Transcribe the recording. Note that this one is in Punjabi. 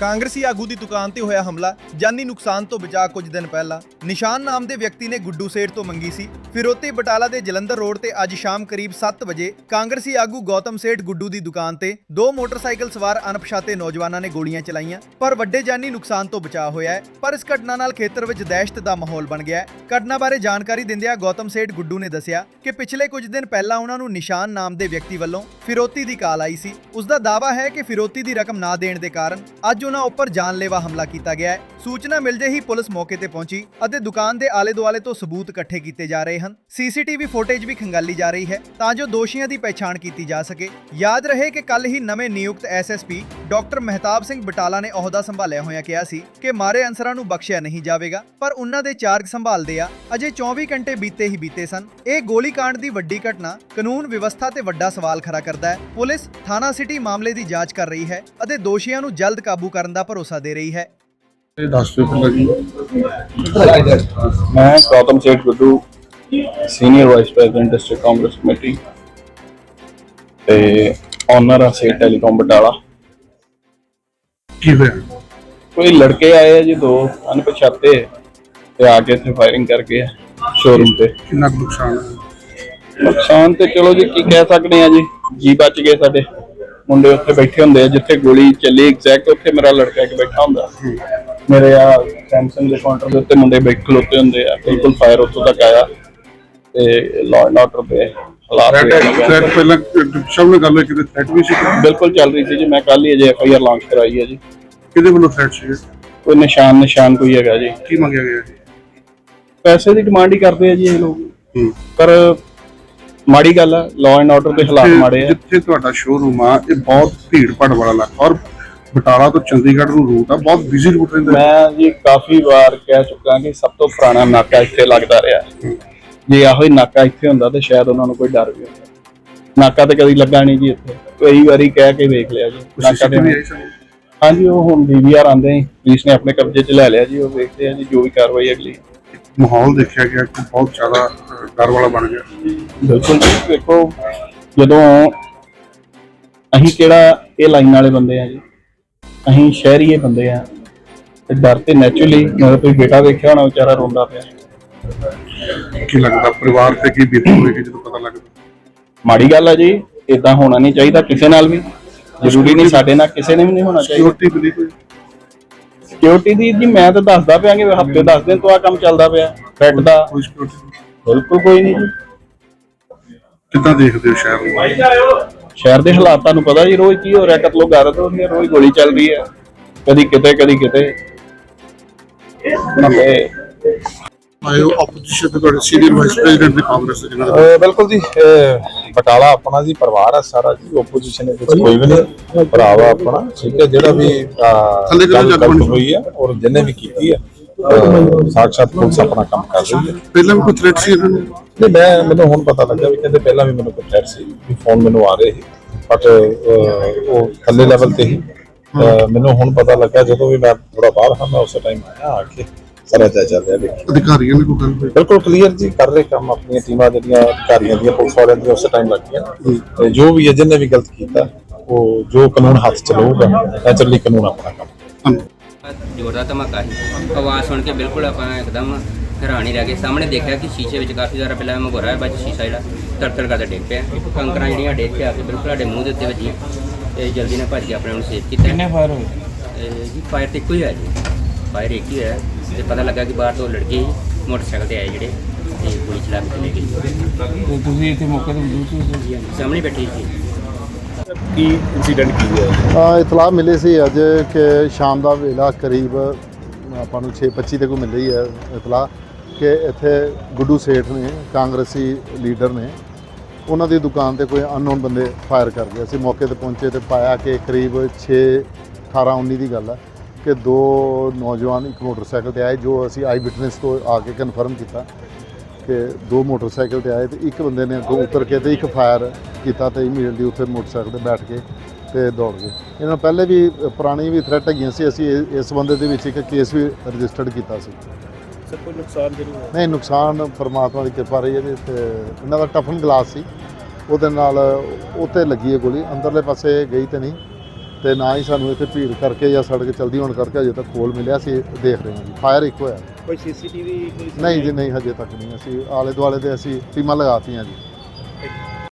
ਕਾਂਗਰਸੀ ਆਗੂ ਦੀ ਦੁਕਾਨ ਤੇ ਹੋਇਆ ਹਮਲਾ, ਜਾਨੀ ਨੁਕਸਾਨ ਤੋਂ ਬਚਾ ਕੁਝ ਦਿਨ ਪਹਿਲਾਂ। ਨਿਸ਼ਾਨ ਨਾਮ ਦੇ ਵਿਅਕਤੀ ਨੇ ਗੁੱਡੂ ਸੇਠ ਤੋਂ ਮੰਗੀ ਸੀ। ਫਿਰੋਤੀ ਬਟਾਲਾ ਦੇ ਜਲੰਧਰ ਰੋਡ ਤੇ ਅੱਜ ਸ਼ਾਮ ਕਰੀਬ 7 ਵਜੇ ਕਾਂਗਰਸੀ ਆਗੂ ਗੌਤਮ ਸੇਠ ਗੁੱਡੂ ਦੀ ਦੁਕਾਨ ਤੇ ਦੋ ਮੋਟਰਸਾਈਕਲ ਸਵਾਰ ਅਣਪਛਾਤੇ ਨੌਜਵਾਨਾਂ ਨੇ ਗੋਲੀਆਂ ਚਲਾਈਆਂ, ਪਰ ਵੱਡੇ ਜਾਨੀ ਨੁਕਸਾਨ ਤੋਂ ਬਚਾ ਹੋਇਆ ਹੈ। ਪਰ ਇਸ ਘਟਨਾ ਨਾਲ ਖੇਤਰ ਵਿੱਚ ਦਹਿਸ਼ਤ ਦਾ ਮਾਹੌਲ ਬਣ ਗਿਆ ਹੈ। ਘਟਨਾ ਬਾਰੇ ਜਾਣਕਾਰੀ ਦਿੰਦਿਆਂ ਗੌਤਮ ਸੇਠ ਗੁੱਡੂ ਨੇ ਦੱਸਿਆ ਕਿ ਪਿਛਲੇ ਕੁਝ ਦਿਨ ਪਹਿਲਾਂ ਉਹਨਾਂ ਨੂੰ ਨਿਸ਼ਾਨ ਨਾਮ ਦੇ ਵਿਅਕਤੀ ਵੱਲੋਂ ਫਿਰੋਤੀ ਦੀ ਕਾਲ ਆਈ ਸੀ। ਉਸ ਦਾ ਦਾਅਵਾ ਹੈ ਕਿ ਫਿਰੋਤੀ ਦੀ ਰਕਮ ਨਾ ਦੇਣ ਦੇ ਕਾਰਨ ਅੱਜ ਉਹਨਾਂ ਉੱਪਰ ਜਾਨਲੇਵਾ ਹਮਲਾ ਕੀਤਾ ਗਿਆ ਹੈ। ਸੂਚਨਾ ਮਿਲਦੇ ਹੀ ਪੁਲਿਸ ਮੌਕੇ ਤੇ ਪਹੁੰਚੀ ਅਤੇ ਦੁਕਾਨ ਦੇ ਆਲੇ-ਦੁਆਲੇ ਤੋਂ ਸਬੂਤ ਇਕੱਠੇ ਕੀਤੇ ਜਾ ਰਹੇ ਹਨ। ਸੀਸੀਟੀਵੀ ਫੁਟੇਜ ਵੀ ਖੰਗਾਲੀ ਜਾ ਰਹੀ ਹੈ ਤਾਂ ਜੋ ਦੋਸ਼ੀਆਂ ਦੀ ਪਛਾਣ ਕੀਤੀ ਜਾ ਸਕੇ। ਯਾਦ ਰਹੇ ਕਿ ਕੱਲ ਹੀ ਨਵੇਂ ਨਿਯੁਕਤ ਐਸਐਸਪੀ ਡਾਕਟਰ ਮਹਿਤਾਬ ਸਿੰਘ ਬਟਾਲਾ ਨੇ ਅਹੁਦਾ ਸੰਭਾਲਿਆ ਹੋਇਆ ਕਿਹਾ ਸੀ ਕਿ ਮਾਰੇ ਅਨਸਰਾਂ ਨੂੰ ਬਖਸ਼ਿਆ ਨਹੀਂ ਜਾਵੇਗਾ ਪਰ ਉਹਨਾਂ ਦੇ ਚਾਰਜ ਸੰਭਾਲਦੇ ਆ। ਅਜੇ 24 ਘੰਟੇ ਬੀਤੇ ਹੀ ਬੀਤੇ ਸਨ। ਇਹ ਗੋਲੀकांड ਦੀ ਵੱਡੀ ਘਟਨਾ ਕਾਨੂੰਨ ਵਿਵਸਥਾ ਤੇ ਵੱਡਾ ਸਵਾਲ ਖੜਾ ਕਰਦਾ ਹੈ। ਪੁਲਿਸ ਥਾਣਾ ਸਿਟੀ ਮਾਮਲੇ ਦੀ ਜਾਂਚ ਕਰ ਰਹੀ ਹੈ ਅਤੇ ਦੋਸ਼ੀਆਂ ਨੂੰ ਜਲਦ ਕਾਬੂ ਕਰਨ ਦਾ ਭਰੋਸਾ ਦੇ ਰਹੀ ਹੈ। ਇਹ ਦੱਸ ਦਿਓ ਪਹਿਲਾਂ ਜੀ ਮੈਂ Gautam Seth Guddu senior vice president district Congress committee ਤੇ ਓਨਰ ਆ ਸੇਠ ਟੈਲੀਕਾਮ ਬਟਾਲਾ ਕੀ ਹੋਇਆ? ਕੋਈ ਲੜਕੇ ਆਏ ਆ ਜੀ ਦੋ ਅਣਪਛਾਤੇ ਤੇ ਆ ਕੇ ਇੱਥੇ ਫਾਇਰਿੰਗ ਕਰਕੇ ਸ਼ੋਰੂਮ ਤੇ। ਕਿੰਨਾ ਕੁ ਨੁਕਸਾਨ ਨੁਕਸਾਨ ਤੇ ਚਲੋ ਜੀ ਕੀ ਕਹਿ ਸਕਦੇ ਆ ਜੀ ਜੀ ਬਚ ਗਏ ਸਾਡੇ। ਮੁੰਡੇ ਉੱਥੇ ਬੈਠੇ ਹੁੰਦੇ ਆ ਜਿੱਥੇ ਗੋਲੀ ਚੱਲੀ ਐਗਜ਼ੈਕਟ ਉੱਥੇ ਮੇਰਾ ਲੜਕਾ ਇੱਕ ਬੈਠਾ ਹੁੰਦਾ। ਮੇਰੇ ਆ ਸੈਮਸੰਗ ਦੇ ਕਾਊਂਟਰ ਦੇ ਉੱਤੇ ਮੁੰਡੇ ਬੈਠ ਖਲੋਤੇ ਹੁੰਦੇ ਆ ਬਿਲਕੁਲ ਫਾਇਰ ਉੱਥੋਂ ਤੱਕ ਆਇਆ। ਤੇ ਲਾਅ ਐਂਡ ਆਰਡਰ ਦੇ ਥ੍ਰੈਟ ਵੇਖ ਲਓ। ਥ੍ਰੈਟ ਪਹਿਲਾਂ ਸ਼ਬਦ ਗੱਲ ਹੋਈ ਕਿਤੇ ਥ੍ਰੈਟ ਵੀ ਸੀ? ਬਿਲਕੁਲ ਚੱਲ ਰਹੀ ਸੀ ਜੀ ਮੈਂ ਕੱਲ ਹੀ ਅਜੇ ਐਫ ਆਈ ਆਰ ਲਾਂਚ ਕਰਾਈ ਹੈ ਜੀ। ਕਿਹਦੇ ਵੱਲੋਂ ਥ੍ਰੈਟ ਸੀ ਕੋਈ ਨਿਸ਼ਾਨ ਨਿਸ਼ਾਨ ਕੋਈ ਹੈਗਾ ਜੀ। ਕੀ ਮੰਗਿਆ ਗਿਆ ਜੀ? ਪੈਸੇ ਦੀ ਡਿਮਾਂਡ ਹੀ ਕਰਦੇ ਆ ਜੀ ਇਹ ਲੋਕ। ਹੂੰ। ਪਰ ਮਾੜੀ ਗੱਲ ਆ ਲਾਅ ਐਂਡ ਆਰਡਰ ਦੇ ਹਾਲਾਤ ਮਾੜੇ ਆ। ਜਿੱਥੇ ਤੁਹਾਡਾ ਸ਼ੋਰੂਮ ਆ ਇਹ ਬਹੁਤ ਭੀੜ ਭੜ ਵਾਲਾ ਇਲਾਕਾ। ਔਰ ਬਟਾਲਾ ਤੋਂ ਚੰਡੀਗੜ੍ਹ ਨੂੰ ਰੂਟ ਆ ਬਹੁਤ ਬਿਜ਼ੀ ਰੂਟ ਰਹਿੰਦਾ। ਮੈਂ ਜੀ ਕਾਫੀ ਵਾਰ ਕਹਿ ਚੁੱਕਾ ਕਿ ਸਭ ਤੋਂ ਪੁਰਾਣਾ ਨਾਕਾ ਇੱਥੇ ਲੱਗਦਾ ਰਿਹਾ। ਜੇ ਆਹੋ ਹੀ ਨਾਕਾ ਇੱਥੇ ਹੁੰਦਾ ਤੇ ਸ਼ਾਇਦ ਉਹਨਾਂ ਨੂੰ ਕੋਈ ਡਰ ਵੀ ਹੁੰਦਾ। ਨਾਕਾ ਤੇ ਕਦੀ ਲੱਗਾ ਨਹੀਂ ਜੀ ਇੱਥੇ। ਕਈ ਵਾਰੀ ਕਹਿ ਕੇ ਵੇਖ ਲਿਆ ਜੀ ਨਾਕਾ ਤੇ ਹਾਂਜੀ ਉਹ ਹੁਣ ਡੀਵੀਆਰ ਆਂਦੇ ਹੀ ਪੁਲਿਸ ਨੇ ਆਪਣੇ ਕਬਜ਼ੇ 'ਚ ਲੈ ਲਿਆ ਜੀ ਉਹ ਵੇਖਦੇ ਆ ਜੀ ਜੋ ਵੀ ਕਾਰਵਾਈ ਅਗਲੀ। ਮਾਹੌਲ ਦੇਖਿਆ ਗਿਆ ਕਿ ਬਹੁਤ ਜ਼ਿਆਦਾ ਡਰ ਵਾਲਾ ਬਣ ਗਿਆ। ਬਿਲਕੁਲ ਜੀ ਦੇਖੋ ਜਦੋਂ ਅਸੀਂ ਕਿਹੜਾ ਇਹ ਲਾਈਨ ਵਾਲੇ ਬੰਦੇ ਆ ਜੀ ਅਸੀਂ ਸ਼ਹਿਰੀਏ ਬੰਦੇ ਆ ਤੇ ਡਰ ਤੇ ਨੈਚੁਰਲੀ ਮੇਰਾ ਕੋਈ ਬੇਟਾ ਵੇਖਿਆ ਹੋਣਾ ਵਿਚਾਰਾ ਰੋਂਦਾ ਪਿਆ। ਕੀ ਲੱਗਦਾ ਪਰਿਵਾਰ ਤੇ ਕੀ ਬੀਤੀ ਹੋਵੇਗੀ ਜਦੋਂ ਪਤਾ ਲੱਗਦਾ? ਮਾੜੀ ਗੱਲ ਆ ਜੀ ਇਦਾਂ ਹੋਣਾ ਨਹੀਂ ਚਾਹੀਦਾ ਕਿਸੇ ਨਾਲ ਵੀ। ਜ਼ਰੂਰੀ ਨਹੀਂ ਸਾਡੇ ਨਾਲ ਕਿਸੇ ਨੇ ਵੀ ਨਹੀਂ ਹੋਣਾ ਚਾਹੀਦਾ। ਸਿਕਿਉਰਿਟੀ ਮਿਲੀ ਕੋਈ? ਸਿਕਿਉਰਿਟੀ ਦੀ ਜੀ ਮੈਂ ਤਾਂ ਦੱਸਦਾ ਪਿਆ ਕਿ ਹਫ਼ਤੇ 10 ਦਿਨ ਤੋਂ ਆ ਕੰਮ ਚੱਲਦਾ ਪਿਆ ਬੈੱਡ ਦਾ। ਕੋਈ ਸਿਕਿਉਰਿਟੀ ਬਿਲਕੁਲ ਕੋਈ ਨਹੀਂ ਜੀ। ਕਿੱਦਾਂ ਦੇਖਦੇ ਹੋ ਸ਼ਹਿਰ ਨੂੰ? ਸ਼ਹਿਰ ਦੇ ਹਾਲਾਤ ਤੁਹਾਨੂੰ ਪਤਾ ਜੀ ਰੋਜ਼ ਕੀ ਹੋ ਰਿਹਾ ਕਤਲੋ ਗਾਰਤ ਹੋ ਰਹੀ ਹੈ ਰੋਜ਼ ਗੋਲੀ ਚੱਲ ਰਹੀ ਹੈ ਕਦੀ ਕਿਤੇ ਕਦੀ ਕਿਤੇ। ਨਾਲੇ ਆਇਓ ਆਪੋਜੀਸ਼ਨ ਦੇ ਤੁਹਾਡੇ ਸੀਨੀਅਰ ਵਾਈਸ ਪ੍ਰੈਜ਼ੀਡੈਂਟ ਦੇ ਕਾਂਗਰਸ ਦੇ ਜਿਹਨਾਂ ਦਾ ਅਹ ਬਿਲਕੁਲ ਜੀ ਅਹ ਬਟਾਲਾ ਆਪਣਾ ਜੀ ਪਰਿਵਾਰ ਹੈ ਸਾਰਾ ਜੀ ਓਪੋਜੀਸ਼ਨ ਦੇ ਵਿੱਚ ਕੋਈ ਵੀ ਨਹੀਂ ਭਰਾ ਵਾ ਆਪਣਾ ਠੀਕ ਹੈ ਜਿਹੜਾ ਵੀ ਅਹ, ਥੱਲੇ ਕਿਹੜਾ ਗੱਲ ਗਲਤ ਬਣੀ? ਹੋਈ ਹੈ ਔਰ ਜਿੰਨੇ ਵੀ ਕੀਤੀ ਹੈ ਅਹ, ਸਾਕਸ਼ਾਤ ਪੁਲਿਸ ਆਪਣਾ ਕੰਮ ਕਰ ਰਹੀ ਹੈ ਪਹਿਲਾਂ ਵੀ ਕੋਈ ਥ੍ਰੈਟ ਸੀ ਇਹਨਾਂ ਨੂੰ ਨਹੀਂ ਮੈਂ ਮੈਨੂੰ ਹੁਣ ਪਤਾ ਲੱਗਾ ਵੀ ਕਹਿੰਦੇ ਪਹਿਲਾਂ ਵੀ ਮੈਨੂੰ ਥ੍ਰੈਟ ਸੀ ਵੀ ਫੋਨ ਮੈਨੂੰ ਆ ਰਹੇ ਸੀ ਬਟ ਉਹ ਥੱਲੇ ਲੈਵਲ ਤੇ ਹੀ ਅਹ, ਮੈਨੂੰ ਹੁਣ ਪਤਾ ਲੱਗਾ ਜਦੋਂ ਵੀ ਮੈਂ ਥੋੜਾ ਬਾਹਰ ਹਾਂ ਮੈਂ ਉਸੇ ਟਾਈਮ ਆਇਆ ਆ ਕੇ ਸਾਰਾ ਜਾ ਚੱਲ ਰਿਹਾ ਦੇਖਿਆ ਅਧਿਕਾਰੀਆਂ ਨੇ ਕੋਈ ਗੱਲ ਹੋਈ? ਬਿਲਕੁਲ ਕਲੀਅਰ ਜੀ ਕਰ ਰਹੇ ਕੰਮ ਆਪਣੀਆਂ ਟੀਮਾਂ ਜਿਹੜੀਆਂ ਅਧਿਕਾਰੀਆਂ ਦੀਆਂ ਪੁਲਿਸ ਵਾਲਿਆਂ ਦੀਆਂ ਉਸੇ ਟਾਈਮ ਲੱਗੀਆਂ। ਤੇ ਜੋ ਵੀ ਹੈ ਜਿਹਨੇ ਵੀ ਗਲਤ ਕੀਤਾ ਉਹ ਜੋ ਕਾਨੂੰਨ ਹੱਥ ਚ ਲਊਗਾ ਨੈਚੁਰਲੀ ਕਾਨੂੰਨ ਆਪਣਾ ਕੰਮ। ਜ਼ੋਰਦਾਰ ਧਮਾਕਾ ਸੀ। ਆਵਾਜ਼ ਸੁਣ ਕੇ ਬਿਲਕੁਲ ਆਪਾਂ ਇੱਕਦਮ ਹੈਰਾਨ ਰਹਿ ਗਏ। ਸਾਹਮਣੇ ਦੇਖਿਆ ਕਿ ਸ਼ੀਸ਼ੇ ਵਿੱਚ ਕਾਫੀ ਜ਼ਿਆਦਾ ਪਹਿਲਾਂ ਮਗੋਰਾ ਹੈ ਬਾਅਦ ਸ਼ੀਸ਼ਾ ਜਿਹੜਾ ਤੜਤੜ ਕਰਦਾ ਡਿੱਗ ਪਿਆ। ਕੰਕਰਾਂ ਜਿਹੜੀਆਂ ਡਿੱਗ ਕੇ ਆ ਕੇ ਬਿਲਕੁਲ ਸਾਡੇ ਮੂੰਹ ਦੇ ਉੱਤੇ ਵੱਜੀਆਂ। ਤੇ ਜਲਦੀ ਨਾਲ ਭੱਜ ਕੇ ਆਪਣੇ ਨੂੰ ਸੇਵ ਕੀਤਾ। ਕਿੰਨੇ ਫਾਇਰ ਹੋਏ? ਜੀ ਫਾਇਰ ਤੇ ਇੱਕੋ ਹੀ ਜੀ। ਫਾਇਰ ਇੱਕ ਹੀ ਹੋਇਆ। ਤੇ ਪਤਾ ਲੱਗਾ ਕਿ ਬਾਹਰ ਤੋਂ ਲੜਕੇ ਮੋਟਰਸਾਈਕਲ ਤੇ ਆਏ ਜਿਹੜੇ ਤੇ ਗੋਲੀ ਚਲਾ ਕੇ ਚਲੇ ਗਏ। ਤੇ ਤੁਸੀਂ ਇੱਥੇ ਮੌਕੇ ਤੇ ਮੌਜੂਦ ਸੀ? ਸਾਹਮਣੇ ਬੈਠੇ ਸੀ। ਕੀ ਇਨਸੀਡੈਂਟ ਕੀ ਹੈ? ਇਤਲਾਹ ਮਿਲੀ ਸੀ ਅੱਜ ਕਿ ਸ਼ਾਮ ਦਾ ਵੇਲਾ ਕਰੀਬ ਆਪਾਂ ਨੂੰ 6:25 ਤੇ ਕੋਈ ਮਿਲੀ ਹੈ ਇਤਲਾਹ ਕਿ ਇੱਥੇ ਗੁੱਡੂ ਸੇਠ ਨੇ ਕਾਂਗਰਸੀ ਲੀਡਰ ਨੇ ਉਹਨਾਂ ਦੀ ਦੁਕਾਨ ਤੇ ਕੋਈ ਅਨਨੋਨ ਬੰਦੇ ਫਾਇਰ ਕਰ ਗਏ। ਅਸੀਂ ਮੌਕੇ ਤੇ ਪਹੁੰਚੇ ਤੇ ਪਾਇਆ ਕਿ ਕਰੀਬ 6 18 19 ਦੀ ਗੱਲ ਹੈ। ਕਿ ਦੋ ਨੌਜਵਾਨ ਇੱਕ ਮੋਟਰਸਾਈਕਲ ਤੇ ਆਏ ਜੋ ਅਸੀਂ ਆਈ ਵਿਟਨੈਸ ਤੋਂ ਆ ਕੇ ਕਨਫਰਮ ਕੀਤਾ ਕਿ ਦੋ ਮੋਟਰਸਾਈਕਲ ਤੇ ਆਏ ਤੇ ਇੱਕ ਬੰਦੇ ਨੇ ਅੱਗੋਂ ਉਤਰ ਕੇ ਤੇ ਇੱਕ ਫਾਇਰ ਕੀਤਾ ਤੇ ਇਮੀਡੀਏਟਲੀ ਉੱਥੇ ਮੋਟਰਸਾਈਕਲ ਤੇ ਬੈਠ ਕੇ ਤੇ ਦੌੜ ਗਏ। ਇਹਨਾਂ ਪਹਿਲੇ ਵੀ ਪੁਰਾਣੀ ਵੀ ਥ੍ਰੈਟ ਹੈਗੀਆਂ ਸੀ ਅਸੀਂ ਇਸ ਬੰਦੇ ਦੇ ਵਿੱਚ ਇੱਕ ਕੇਸ ਵੀ ਰਜਿਸਟਰਡ ਕੀਤਾ ਸੀ। ਸਰ ਕੋਈ ਨੁਕਸਾਨ ਜ਼ਰੂਰ ਹੋਇਆ? ਨਹੀਂ ਨੁਕਸਾਨ ਪਰਮਾਤਮਾ ਦੀ ਕਿਰਪਾ ਰਹੀ ਹੈ ਜੀ ਤੇ ਇਹਨਾਂ ਦਾ ਟਫਨ ਗਲਾਸ ਸੀ। ਉਹਦੇ ਨਾਲ ਉੱਤੇ ਲੱਗੀ ਹੈ ਗੋਲੀ ਅੰਦਰਲੇ ਪਾਸੇ ਗਈ ਤੇ ਨਹੀਂ। ਤੇ ਨਾ ਹੀ ਸਾਨੂੰ ਇੱਥੇ ਭੀੜ ਕਰਕੇ ਜਾਂ ਸੜਕ ਚਲਦੀ ਹੋਣ ਕਰਕੇ ਅਜੇ ਤੱਕ ਖੋਲ ਮਿਲਿਆ ਸੀ ਦੇਖ ਰਹੇ ਹਾਂ ਜੀ। ਫਾਇਰ ਇੱਕ ਹੋਇਆ। ਕੋਈ ਸੀਸੀਟੀਵੀ ਕੋਈ ਨਹੀਂ ਜੀ ਨਹੀਂ ਹਜੇ ਤੱਕ ਨਹੀਂ। ਅਸੀਂ ਆਲੇ ਦੁਆਲੇ ਦੇ ਅਸੀਂ ਟੀਮਾਂ ਲਗਾਤੀਆਂ ਜੀ।